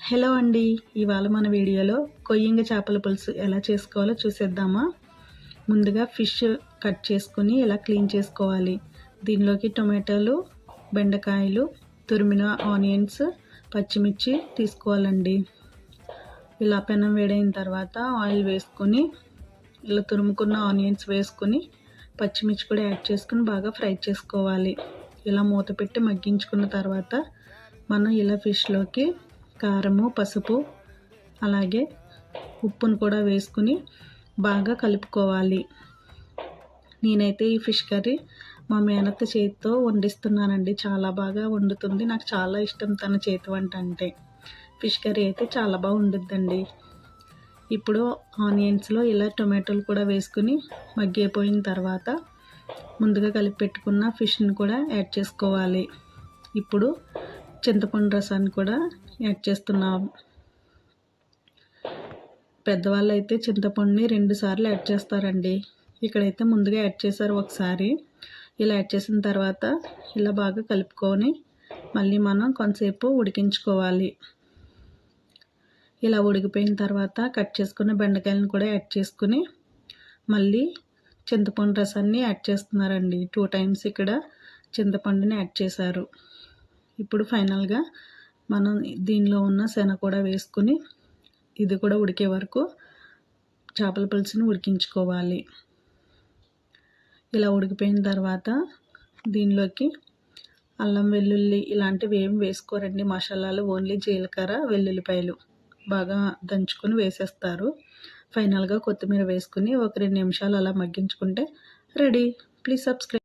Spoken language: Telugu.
హలో అండి ఇవాళ మన వీడియోలో కొయ్యంగ చేపల పులుసు ఎలా చేసుకోవాలో చూసేద్దామా? ముందుగా ఫిష్ కట్ చేసుకుని ఇలా క్లీన్ చేసుకోవాలి? దీనిలోకి టొమాటోలు బెండకాయలు తురిమిన ఆనియన్స్ పచ్చిమిర్చి తీసుకోవాలండి. ఇలా పెనం వేడైన తర్వాత ఆయిల్ వేసుకొని ఇలా తురుముకున్న ఆనియన్స్ వేసుకొని పచ్చిమిర్చి కూడా యాడ్ చేసుకుని బాగా ఫ్రై చేసుకోవాలి. ఇలా మూత పెట్టి మగ్గించుకున్న తర్వాత మనం ఇలా ఫిష్లోకి కారము పసుపు అలాగే ఉప్పును కూడా వేసుకుని బాగా కలుపుకోవాలి. నేనైతే ఈ ఫిష్ కర్రీ మా మేనత్త చేతితో వండిస్తున్నానండి. చాలా బాగా వండుతుంది. నాకు చాలా ఇష్టం తన చేతి వంట అంటే. ఫిష్ కర్రీ అయితే చాలా బాగా వండుద్దండి. ఇప్పుడు ఆనియన్స్లో ఇలా టొమాటోలు కూడా వేసుకుని మగ్గిపోయిన తర్వాత ముందుగా కలిపి పెట్టుకున్న ఫిష్ని కూడా యాడ్ చేసుకోవాలి. ఇప్పుడు చింతపండు రసాన్ని కూడా యాడ్ చేస్తున్నాం. పెద్దవాళ్ళు అయితే చింతపండుని రెండు సార్లు యాడ్ చేస్తారండి. ఇక్కడైతే ముందుగా యాడ్ చేశారు ఒకసారి. ఇలా యాడ్ చేసిన తర్వాత ఇలా బాగా కలుపుకొని మళ్ళీ మనం కొంతసేపు ఉడికించుకోవాలి. ఇలా ఉడికిపోయిన తర్వాత కట్ చేసుకున్న బెండకాయలను కూడా యాడ్ చేసుకుని మళ్ళీ చింతపండు రసాన్ని యాడ్ చేస్తున్నారండి. టూ టైమ్స్ ఇక్కడ చింతపండుని యాడ్ చేశారు. ఇప్పుడు ఫైనల్గా మనం దీనిలో ఉన్న శన కూడా వేసుకుని ఇది కూడా ఉడికే వరకు చేపల పులుసుని ఉడికించుకోవాలి. ఇలా ఉడికిపోయిన తర్వాత దీనిలోకి అల్లం వెల్లుల్లి ఇలాంటివి ఏం వేసుకోరండి. మసాలాలు ఓన్లీ జీలకర్ర వెల్లుల్లిపాయలు బాగా దంచుకొని వేసేస్తారు. ఫైనల్గా కొత్తిమీర వేసుకుని ఒక రెండు నిమిషాలు అలా మగ్గించుకుంటే రెడీ. Please subscribe